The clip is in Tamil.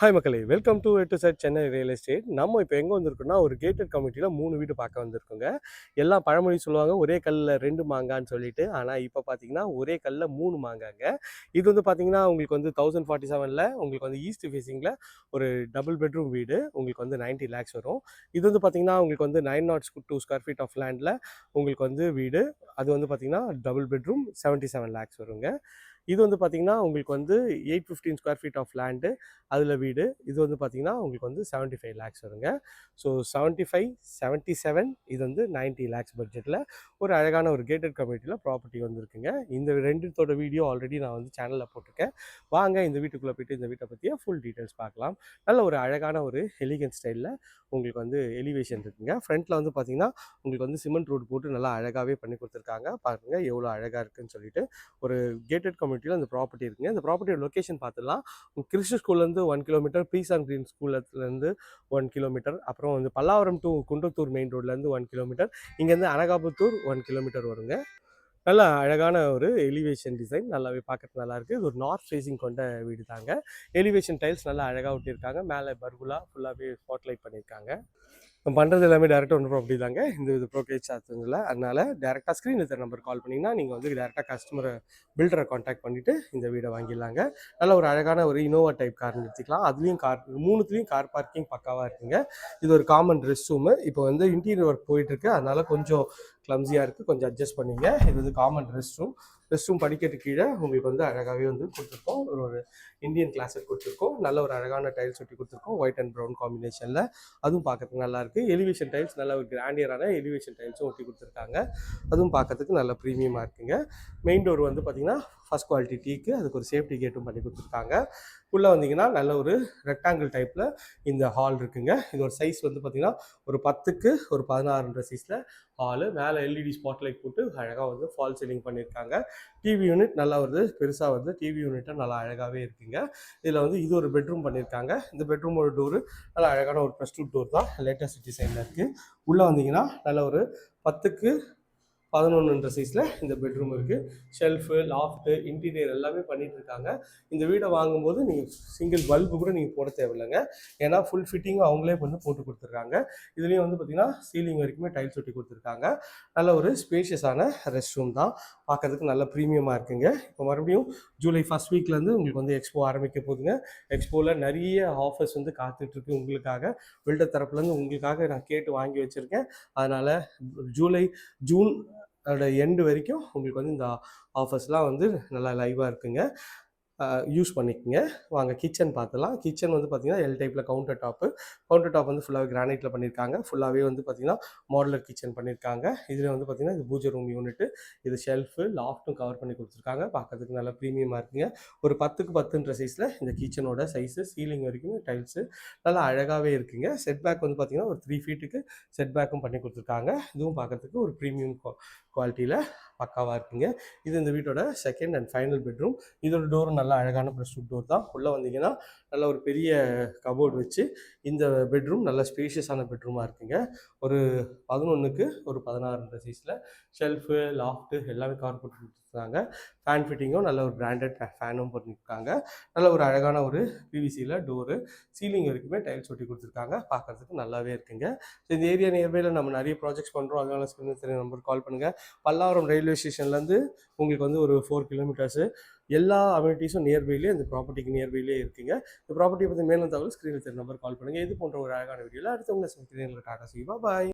ஹாய் மக்களே வெல்கம் டு எட்டு சைட் சென்னை ரியல் எஸ்டேட் நம்ம இப்போ எங்கே வந்திருக்கோம்னா ஒரு கேட்டட் கமிட்டியில் மூணு வீடு பார்க்க வந்திருக்கோங்க. எல்லாம் பழமொழி சொல்லுவாங்க ஒரே கல்லில் ரெண்டு மாங்கான்னு சொல்லிட்டு. ஆனால் இப்போ பார்த்தீங்கன்னா ஒரே கல்லில் மூணு மாங்காங்க. இது வந்து பார்த்தீங்கன்னா உங்களுக்கு வந்து தௌசண்ட் ஃபார்ட்டி செவனில் உங்களுக்கு வந்து ஈஸ்ட் ஃபேஸிங்கில் ஒரு டபுள் பெட்ரூம் வீடு. உங்களுக்கு வந்து 90 லேக்ஸ் வரும். இது வந்து பார்த்தீங்கன்னா உங்களுக்கு வந்து nine naught two square feet of லேண்டில் உங்களுக்கு வந்து வீடு. அது வந்து பார்த்தீங்கன்னா double bedroom seventy seven lakhs வருங்க. இது வந்து பார்த்தீங்கன்னா உங்களுக்கு வந்து eight fifteen square feet of land அதில் வீடு. இது வந்து பார்த்திங்கன்னா உங்களுக்கு வந்து செவன்ட்டி ஃபைவ் லேக்ஸ் வருங்க. So seventy five seventy seven இது வந்து 90 லேக்ஸ் பட்ஜெட்டில் ஒரு அழகான ஒரு கேட்டட் கம்யூனிட்டியில் ப்ராப்பர்ட்டி வந்துருக்குங்க. இந்த ரெண்டுத்தோட வீடியோ ஆல்ரெடி நான் வந்து சேனலில் போட்டிருக்கேன். வாங்க இந்த வீட்டுக்குள்ளே போயிட்டு இந்த வீட்டை பற்றிய ஃபுல் டீட்டெயில்ஸ் பார்க்கலாம். நல்ல ஒரு அழகான ஒரு எலிகன் ஸ்டைலில் உங்களுக்கு வந்து எலிவேஷன் இருக்குங்க. ஃப்ரண்ட்டில் வந்து பார்த்திங்கன்னா உங்களுக்கு வந்து சிமெண்ட் ரோடு போட்டு நல்லா அழகாகவே பண்ணி கொடுத்துருக்காங்க. பாருங்கள் எவ்வளோ அழகாக இருக்குன்னு சொல்லிட்டு ஒரு கேட்டட் கிலோமீட்டரில் அந்த ப்ராப்பர்ட்டி இருக்குங்க. இந்த ப்ராப்பர்ட்டியோட லொக்கேஷன் பார்த்துலாம் கிறிஸ்டு ஸ்கூல்லேருந்து one kilometre peace and green ஸ்கூல்லேருந்து ஒன் கிலோமீட்டர் அப்புறம் வந்து பல்லாவரம் டு குன்றத்தூர் மெயின் ரோட்லேருந்து ஒன் கிலோமீட்டர் இங்கேருந்து அனகாபுத்தூர் ஒன் கிலோமீட்டர் வருங்க. நல்லா அழகான ஒரு எலிவேஷன் டிசைன் நல்லாவே பார்க்கறது நல்லாயிருக்கு இது ஒரு நார்த் ஃபேஸிங் கொண்ட வீடு தாங்க. எலிவேஷன் டைல்ஸ் நல்லா அழகாக ஒட்டியிருக்காங்க. மேலே பர்குலா ஃபுல்லாகவே ஸ்பாட்லைட் பண்ணியிருக்காங்க. பண்ணுறது எல்லாமே டேரெக்டாக ஒன்று ப்ராப்பர்ட்டி தாங்க இந்த இது ப்ரோக்கேஜ் சார்ஜில் அதனால் டேரெக்டாக ஸ்க்ரீன் இருக்கிற நம்பர் கால் பண்ணிங்கன்னா நீங்கள் வந்து டேரெக்டாக கஸ்டமரை பில்டரை காண்டாக்ட் பண்ணிவிட்டு இந்த வீடை வாங்கிடலாங்க. நல்ல ஒரு அழகான ஒரு இனோவா டைப் கார் நிறுத்திக்கலாம் அதுலேயும் கார் மூணுத்துலேயும் கார் பார்க்கிங் பக்காவாக இருக்குங்க. இது ஒரு காமன் ரெஸ்ட் ரூமு இப்போ வந்து இன்டீரியர் ஒர்க் போயிட்டுருக்கு அதனால் கொஞ்சம் கிளம்ஸியாக இருக்குது கொஞ்சம் அட்ஜஸ்ட் பண்ணிங்க. இது வந்து common rest room rest room படிக்கட்டு கீழே உங்களுக்கு வந்து அழகாகவே வந்து கொடுத்துருக்கோம். ஒரு ஒரு இந்தியன் கிளாஸர் கொடுத்துருக்கோம். நல்ல ஒரு அழகான டைல்ஸ் ஒட்டி கொடுத்துருக்கோம். ஒயிட் அண்ட் ப்ரௌன் காம்பினேஷனில் அதுவும் பார்க்கறதுக்கு நல்லாயிருக்கு எலிவேஷன் டைல்ஸ் நல்ல ஒரு கிராண்டியரான எலிவேஷன் டைல்ஸும் ஒட்டி கொடுத்துருக்காங்க. அதுவும் பார்க்கறதுக்கு நல்ல ப்ரீமியமாக இருக்குங்க. மெயின் டோர் வந்து பார்த்திங்கன்னா ஃபஸ்ட் குவாலிட்டி டீக்கு அதுக்கு ஒரு சேஃப்டி கேட்டும் பண்ணி கொடுத்துருக்காங்க. உள்ளே வந்தீங்கன்னா நல்ல ஒரு ரெக்டாங்கிள் டைப்பில் இந்த ஹால் இருக்குங்க. இதோட சைஸ் வந்து பார்த்தீங்கன்னா ஒரு பத்துக்கு ஒரு பதினாறுன்ற சைஸில் ஹாலு மேலே எல்இடி ஸ்பாட் லைட் போட்டு அழகாக வந்து ஃபால் சீலிங் பண்ணியிருக்காங்க டிவி யூனிட் நல்லா வருது. பெருசாக வந்து டிவி யூனிட்டும் நல்லா அழகாகவே இருக்குங்க. இதில் வந்து இது ஒரு பெட்ரூம் பண்ணியிருக்காங்க இந்த பெட்ரூமோட டோரு நல்லா அழகான ஒரு ப்ளஸ் டூ டோர் தான். லேட்டஸ்ட் டிசைனில் இருக்குது உள்ளே வந்தீங்கன்னா நல்ல ஒரு பத்துக்கு பதினொன்றுன்ற சைஸில் இந்த பெட்ரூம் இருக்குது ஷெல்ஃபு லாஃப்ட்டு இன்டீரியர் எல்லாமே பண்ணிகிட்ருக்காங்க இருக்காங்க. இந்த வீடை வாங்கும்போது நீங்கள் சிங்கிள் பல்பு கூட நீங்கள் போட தேவையில்லைங்க. ஏன்னா ஃபுல் ஃபிட்டிங்கும் அவங்களே வந்து போட்டு கொடுத்துருக்காங்க. இதுலேயும் வந்து பார்த்திங்கன்னா சீலிங் வரைக்குமே டைல்ஸ் ஒட்டி கொடுத்துருக்காங்க. நல்ல ஒரு ஸ்பேஷியஸான ரெஸ்ட் ரூம் தான். பார்க்கறதுக்கு நல்ல ப்ரீமியமாக இருக்குங்க. இப்போ மறுபடியும் ஜூலை ஃபஸ்ட் வீக்லேருந்து உங்களுக்கு வந்து எக்ஸ்போ ஆரம்பிக்க போகுதுங்க. எக்ஸ்போவில் நிறைய ஆஃபர்ஸ் வந்து காத்துட்ருக்கு உங்களுக்காக. பில்டர் தரப்புலேருந்து உங்களுக்காக நான் கேட்டு வாங்கி வச்சுருக்கேன். அதனால் ஜூலை ஜூன் அதோட எண்டு வரைக்கும் உங்களுக்கு வந்து இந்த ஆஃபர்ஸ்லாம் வந்து நல்லா லைவாக இருக்குங்க. யூஸ் பண்ணிக்கோங்க. வாங்க கிச்சன் பார்த்துலாம். கிச்சன் வந்து பார்த்தீங்கன்னா எல் டைப்பில் கவுண்டர் டாப்பு கவுண்டர் டாப் வந்து ஃபுல்லாகவே கிரானைட்டில் பண்ணியிருக்காங்க. ஃபுல்லாகவே வந்து பார்த்தீங்கன்னா மாடலர் கிச்சன் பண்ணியிருக்காங்க. இதில் வந்து பார்த்தீங்கன்னா இது பூஜை ரூம் யூனிட்டு இது ஷெல்ஃபு லாஃப்ட்டும் கவர் பண்ணி கொடுத்துருக்காங்க. பார்க்கறதுக்கு நல்லா ப்ரீமியமாக இருக்குங்க. ஒரு பத்துக்கு பத்துன்ற சைஸில் இந்த கிச்சனோட சைஸு சீலிங் வரைக்கும் டைல்ஸு நல்லா அழகாகவே இருக்குங்க. செட் பேக் வந்து பார்த்தீங்கன்னா ஒரு த்ரீ ஃபீட்டுக்கு செட் பேக்கும் பண்ணி கொடுத்துருக்காங்க. இதுவும் பார்க்கறதுக்கு ஒரு ப்ரீமியம் குவாலிட்டியில் பக்காவாக இருக்குங்க. இது இந்த வீட்டோட செகண்ட் அண்ட் ஃபைனல் பெட்ரூம் இதோட டோரும் நல்லா அழகான ப்ரெஷ் டோர் தான். உள்ளே வந்தீங்கன்னா நல்ல ஒரு பெரிய கபோர்டு வச்சு இந்த பெட்ரூம் நல்ல ஸ்பேஷியஸான பெட்ரூமாக இருக்குங்க. ஒரு பதினொன்றுக்கு ஒரு பதினாறுன்ற சைஸில் ஷெல்ஃபு லாஃப்ட்டு எல்லாமே கவர் போட்டு கொடுத்துருக்காங்க ஃபேன் ஃபிட்டிங்கும் நல்ல ஒரு பிராண்டட் ஃபேனும் பண்ணியிருக்காங்க நல்ல ஒரு அழகான ஒரு பிவிசியில் டோரு சீலிங் வரைக்குமே டைல்ஸ் ஒட்டி கொடுத்துருக்காங்க. பார்க்கறதுக்கு நல்லாவே இருக்குங்க. ஸோ இந்த ஏரியா நியர்பையில் நம்ம நிறைய ப்ராஜெக்ட்ஸ் பண்ணுறோம் அதனால ஸ்கிரீன் தெரிய நம்பர் கால் பண்ணுங்கள் பல்லாவரம் ரயில்வே ஸ்டேஷன்லேருந்து உங்களுக்கு வந்து ஒரு ஃபோர் கிலோமீட்டர்ஸு எல்லா அம்யூனிட்டிஸும் நியர்பைலேயே இந்த ப்ராப்பர்ட்டிக்கு நியர்பைலேயே இருக்குங்க. இந்த ப்ராப்பர்ட்டியை பற்றி மேலும் தகவல் ஸ்க்ரீனில் தெரிய நம்பர் கால் பண்ணுங்கள் இது போன்ற ஒரு அழகான வீடியோவில் அடுத்தவங்களை சந்திக்கிறேன். டாடா செய்வா பாய்